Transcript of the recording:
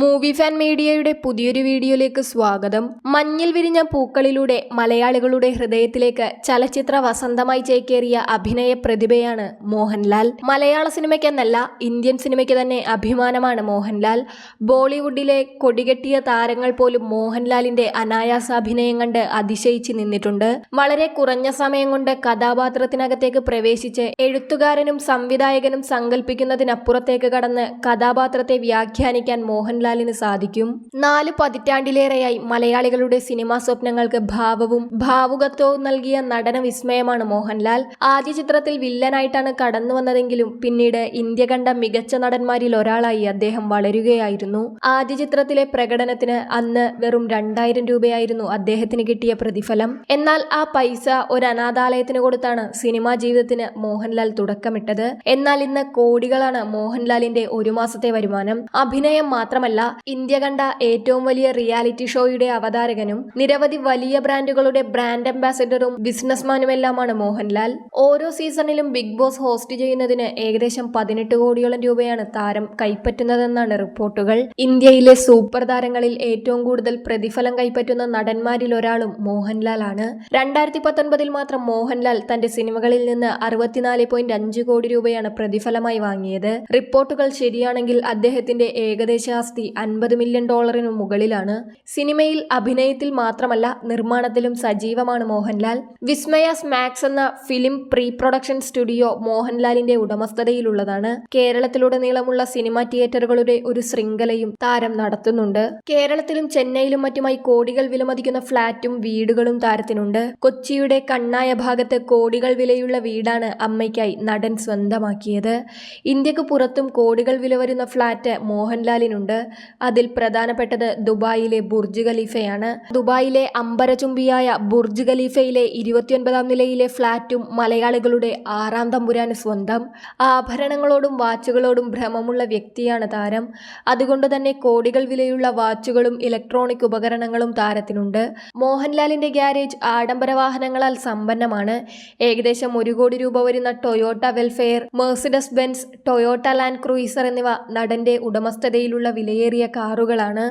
Movie fan മീഡിയയുടെ പുതിയൊരു വീഡിയോയിലേക്ക് സ്വാഗതം. മഞ്ഞിൽ വിരിഞ്ഞ പൂക്കളിലൂടെ മലയാളികളുടെ ഹൃദയത്തിലേക്ക് ചലച്ചിത്ര വസന്തമായി ചേക്കേറിയ അഭിനയ പ്രതിഭയാണ് മോഹൻലാൽ. മലയാള സിനിമയ്ക്കെന്നല്ല ഇന്ത്യൻ സിനിമയ്ക്ക് തന്നെ അഭിമാനമാണ് മോഹൻലാൽ. ബോളിവുഡിലെ കൊടികെട്ടിയ താരങ്ങൾ പോലും മോഹൻലാലിന്റെ അനായാസ അഭിനയം കണ്ട് അതിശയിച്ച് നിന്നിട്ടുണ്ട്. വളരെ കുറഞ്ഞ സമയം കൊണ്ട് കഥാപാത്രത്തിനകത്തേക്ക് പ്രവേശിച്ച് എഴുത്തുകാരനും സംവിധായകനും സങ്കല്പിക്കുന്നതിനപ്പുറത്തേക്ക് കടന്ന് കഥാപാത്രത്തെ വ്യാഖ്യാനിക്കാൻ മോഹൻലാലിന് സാധിക്കും. നാല് പതിറ്റാണ്ടിലേറെയായി മലയാളികളുടെ സിനിമാ സ്വപ്നങ്ങൾക്ക് ഭാവവും ഭാവുകത്വവും നൽകിയ നടന വിസ്മയമാണ് മോഹൻലാൽ. ആദ്യ ചിത്രത്തിൽ വില്ലനായിട്ടാണ് കടന്നു വന്നതെങ്കിലും പിന്നീട് ഇന്ത്യ കണ്ട മികച്ച നടന്മാരിൽ ഒരാളായി അദ്ദേഹം വളരുകയായിരുന്നു. ആദ്യ ചിത്രത്തിലെ പ്രകടനത്തിന് അന്ന് വെറും രണ്ടായിരം രൂപയായിരുന്നു അദ്ദേഹത്തിന് കിട്ടിയ പ്രതിഫലം. എന്നാൽ ആ പൈസ ഒരു അനാഥാലയത്തിന് കൊടുത്താണ് സിനിമാ ജീവിതത്തിന് മോഹൻലാൽ തുടക്കമിട്ടത്. എന്നാൽ ഇന്ന് കോടികളാണ് മോഹൻലാലിന്റെ ഒരു മാസത്തെ വരുമാനം. അഭിനയം മാത്രമല്ല ഇന്ത്യ കണ്ട ഏറ്റവും വലിയ റിയാലിറ്റി ഷോയുടെ അവതാരകനും നിരവധി വലിയ ബ്രാൻഡുകളുടെ ബ്രാൻഡ് അംബാസഡറും ബിസിനസ്മാനുമെല്ലാമാണ് മോഹൻലാൽ. ഓരോ സീസണിലും ബിഗ് ബോസ് ഹോസ്റ്റ് ചെയ്യുന്നതിന് ഏകദേശം പതിനെട്ട് കോടിയോളം രൂപയാണ് താരം കൈപ്പറ്റുന്നതെന്നാണ് റിപ്പോർട്ടുകൾ. ഇന്ത്യയിലെ സൂപ്പർ താരങ്ങളിൽ ഏറ്റവും കൂടുതൽ പ്രതിഫലം കൈപ്പറ്റുന്ന നടന്മാരിൽ ഒരാളും മോഹൻലാൽ ആണ് രണ്ടായിരത്തി പത്തൊൻപതിൽ മാത്രം മോഹൻലാൽ തന്റെ സിനിമകളിൽ നിന്ന് അറുപത്തിനാല് പോയിന്റ് അഞ്ച് കോടി രൂപയാണ് പ്രതിഫലമായി വാങ്ങിയത്. റിപ്പോർട്ടുകൾ ശരിയാണെങ്കിൽ അദ്ദേഹത്തിന്റെ ഏകദേശ ആസ്തി അൻപത് മില്യൺ ഡോളറിനു മുകളിലാണ്. സിനിമയിൽ അഭിനയത്തിൽ മാത്രമല്ല നിർമ്മാണത്തിലും സജീവമാണ് മോഹൻലാൽ. വിസ്മയ സ്മാക്സ് എന്ന ഫിലിം പ്രീ പ്രൊഡക്ഷൻ സ്റ്റുഡിയോ മോഹൻലാലിന്റെ ഉടമസ്ഥതയിലുള്ളതാണ്. കേരളത്തിലുടനീളമുള്ള സിനിമാ തിയേറ്ററുകളുടെ ഒരു ശൃംഖലയും താരം നടത്തുന്നുണ്ട്. കേരളത്തിലും ചെന്നൈയിലും മറ്റുമായി കോടികൾ വിലമതിക്കുന്ന ഫ്ളാറ്റും വീടുകളും താരത്തിനുണ്ട്. കൊച്ചിയുടെ കണ്ണായ ഭാഗത്ത് കോടികൾ വിലയുള്ള വീടാണ് അമ്മയ്ക്കായി നടൻ സ്വന്തമാക്കിയത്. ഇന്ത്യയ്ക്ക് പുറത്തും കോടികൾ വില വരുന്ന ഫ്ളാറ്റ് മോഹൻലാലിനുണ്ട്. അതിൽ പ്രധാനപ്പെട്ടത് ദുബായിലെ ബുർജ് ഖലീഫയാണ്. ദുബായിലെ അമ്പരചുംബിയായ ബുർജ് ഖലീഫയിലെ ഇരുപത്തിയൊൻപതാം നിലയിലെ ഫ്ളാറ്റും മലയാളികളുടെ ആറാം തമ്പുരാന് സ്വന്തം. ആഭരണങ്ങളോടും വാച്ചുകളോടും ഭ്രമമുള്ള വ്യക്തിയാണ് താരം. അതുകൊണ്ട് തന്നെ കോടികൾ വിലയുള്ള വാച്ചുകളും ഇലക്ട്രോണിക് ഉപകരണങ്ങളും താരത്തിനുണ്ട്. മോഹൻലാലിന്റെ ഗ്യാരേജ് ആഡംബര വാഹനങ്ങളാൽ സമ്പന്നമാണ്. ഏകദേശം ഒരു കോടി രൂപ വരുന്ന Toyota Vellfire Mercedes Benz Toyota Land Cruiser എന്നിവ നടന്റെ ഉടമസ്ഥതയിലുള്ള വിലയേറിയ കാറുകളാണ്